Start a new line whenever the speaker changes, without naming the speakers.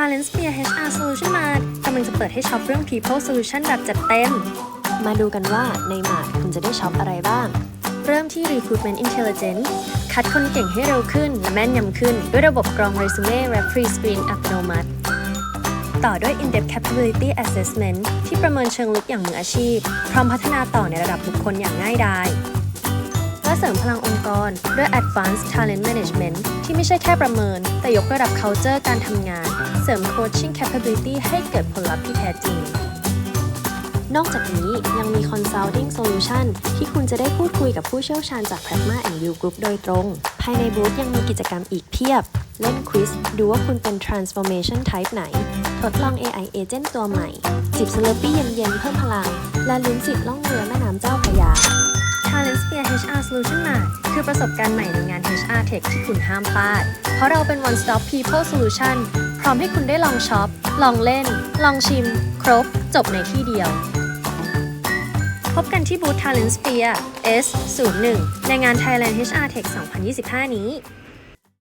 Talent Sphere HR Solution Mart กำลังจะเปิดให้ช็อปเรื่อง People Solution แบบจัดเต็ม
มาดูกันว่าในมาร์ทคุณจะได้ช็อปอะไรบ้าง
เริ่มที่ Recruitment Intelligence คัดคนเก่งให้เร็วขึ้น และแม่นยำขึ้น ด้วยระบบกรองเรซูเม่และ Pre-Screen อัตโนมัติ ต่อด้วย In-Depth Capability Assessment ที่ประเมินเชิงลึกอย่างมืออาชีพ พร้อมพัฒนาต่อในระดับบุคคลอย่างง่ายดาย และเสริมพลังองค์กร ด้วย Advanced Talent Management ที่ไม่ใช่แค่ประเมิน แต่ยกระดับ culture การทำงาน เสริม Coaching Capability ให้เกิดผลลัพธ์ที่แท้จริง
นอกจากนี้ยังมี Consulting Solution ที่คุณจะได้พูดคุยกับผู้เชี่ยวชาญจาก Pragma and View Group โดยตรง ภายในบูธยังมีกิจกรรมอีกเพียบ เล่นควิสดูว่าคุณเป็น Transformation Type ไหน ทดลอง AI Agent ตัวใหม่ จิบสเลอปี้เย็นๆเพิ่มพลัง และลุ้นสิทธิ์ล่องเรือแม่น้ำเจ้าพระยา
HR Solution Mart คือประสบการณ์ใหม่ในงาน HR Tech ที่คุณห้ามพลาด เพราะเราเป็น one stop people solution พร้อมให้คุณได้ลองช็อป ลองเล่น ลองชิม ครบ จบในที่เดียว พบกันที่บูธ Talent Sphere S01 ในงาน Thailand HR Tech 2025 นี้